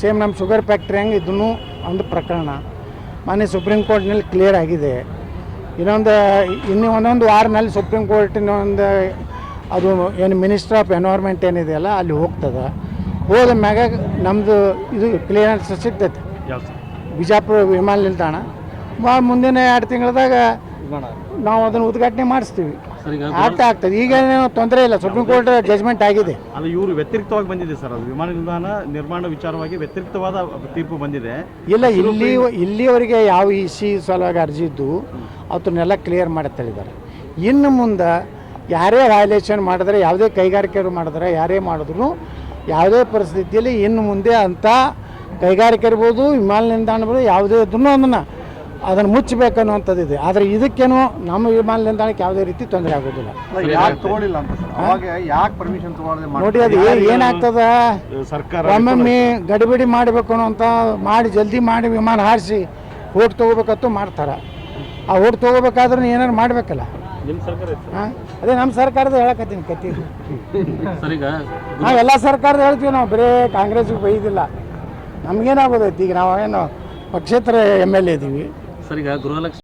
Same ನಮ್ಮ sugar factory ಹಂಗೆ ಇದನ್ನು ಒಂದು ಪ್ರಕರಣ. ಮೊನ್ನೆ ಸುಪ್ರೀಂ ಕೋರ್ಟ್ನಲ್ಲಿ ಕ್ಲಿಯರ್ ಆಗಿದೆ. ಇನ್ನೊಂದು ಇನ್ನು ಒಂದೊಂದು ವಾರನಲ್ಲಿ ಸುಪ್ರೀಂ ಕೋರ್ಟಿನ ಒಂದು ಅದು ಏನು ಮಿನಿಸ್ಟ್ರ್ ಆಫ್ ಎನ್ವೈರ್ಮೆಂಟ್ ಏನಿದೆಯಲ್ಲ ಅಲ್ಲಿ ಹೋಗ್ತದೆ. ಹೋದ ಮ್ಯಾಗ ನಮ್ಮದು ಇದು ಕ್ಲಿಯರೆನ್ಸ್ ಸಿಗ್ತೈತೆ. ಬಿಜಾಪುರ ವಿಮಾನ ನಿಲ್ದಾಣ. ಮುಂದಿನ ಎರಡು ತಿಂಗಳದಾಗ ನಾವು ಅದನ್ನು ಉದ್ಘಾಟನೆ ಮಾಡಿಸ್ತೀವಿ. ಆಗ್ತಾ ಆಗ್ತದೆ. ಈಗ ಏನು ತೊಂದರೆ ಇಲ್ಲ. ಸುಪ್ರೀಂ ಕೋರ್ಟ್ ಜಜ್ಮೆಂಟ್ ಆಗಿದೆ. ಅಲ್ಲ ಇವರು ವ್ಯತಿರಿಕ್ತವಾಗಿ ಬಂದಿದೆ ಸರ್. ಅದು ವಿಮಾನ ನಿಲ್ದಾಣ ನಿರ್ಮಾಣ ವಿಚಾರವಾಗಿ ವ್ಯತಿರಿಕ್ತವಾದ ತೀರ್ಪು ಬಂದಿದೆ. ಇಲ್ಲ ಇಲ್ಲಿ ಇಲ್ಲಿವರೆಗೆ ಯಾವ ಇ ಸಿ ಸಲುವಾಗಿ ಅರ್ಜಿ ಇದ್ದು ಅದನ್ನೆಲ್ಲ ಕ್ಲಿಯರ್ ಮಾಡಿ ತಳಿದ್ದಾರೆ ಇನ್ನು ಮುಂದೆ ಯಾರೇ ವಯಲೇಷನ್ ಮಾಡಿದ್ರೆ ಯಾವುದೇ ಕೈಗಾರಿಕೆಯವರು ಮಾಡಿದ್ರೆ ಯಾರೇ ಮಾಡಿದ್ರು ಯಾವುದೇ ಪರಿಸ್ಥಿತಿಯಲ್ಲಿ ಇನ್ನು ಮುಂದೆ ಅಂಥ ಕೈಗಾರಿಕೆ ಇರ್ಬೋದು ವಿಮಾನ ನಿಲ್ದಾಣ ಇರ್ಬೋದು ಯಾವುದೇ ಇದ್ರೂ ಅದನ್ನು ಅದನ್ನು ಮುಚ್ಚಬೇಕನ್ನುವಂಥದ್ದು ಇದೆ ಆದರೆ ಇದಕ್ಕೇನು ನಮ್ಮ ವಿಮಾನ ನಿಲ್ದಾಣಕ್ಕೆ ಯಾವುದೇ ರೀತಿ ತೊಂದರೆ ಆಗೋದಿಲ್ಲ ಯಾಕೆ ತಗೊಳ್ಳಿಲ್ಲ ಅಂತ ಸರ್. ಅವಾಗ ಯಾಕೆ ಪರ್ಮಿಷನ್ ತಗೊಳ್ಳದೆ ನೋಡಿ ಅದು ಏನು ಏನಾಗ್ತದ? ಸರ್ಕಾರ ಒಮ್ಮೊಮ್ಮೆ ಗಡಿಬಿಡಿ ಮಾಡಬೇಕು ಅಂತ ಮಾಡಿ ಜಲ್ದಿ ಮಾಡಿ ವಿಮಾನ ಹಾರಿಸಿ ಓಟ್ ತೊಗೋಬೇಕಂತೂ ಮಾಡ್ತಾರೆ. ಆ ಓಟ್ ತೊಗೋಬೇಕಾದ್ರೂ ಏನಾರು ಮಾಡಬೇಕಲ್ಲ. ನಿಮ್ಮ ಸರ್ಕಾರ ಹಾಂ? ಅದೇ ನಮ್ಮ ಸರ್ಕಾರದ ಹೇಳಕತ್ತೀನಿ ಕತ್ತಿ ಎಲ್ಲ ಸರ್ಕಾರದ ಹೇಳ್ತೀವಿ ನಾವು. ಬರೀ ಕಾಂಗ್ರೆಸ್ಗೆ ಬೈದಿಲ್ಲ. ನಮಗೇನಾಗೋದೈತಿ? ಈಗ ನಾವು ಏನು ಪಕ್ಷೇತರ ಎಂ ಎಲ್ ಎ ಇದ್ದೀವಿ ಸರ್ ಈಗ ಗೃಹಲಕ್ಷ್ಮಿ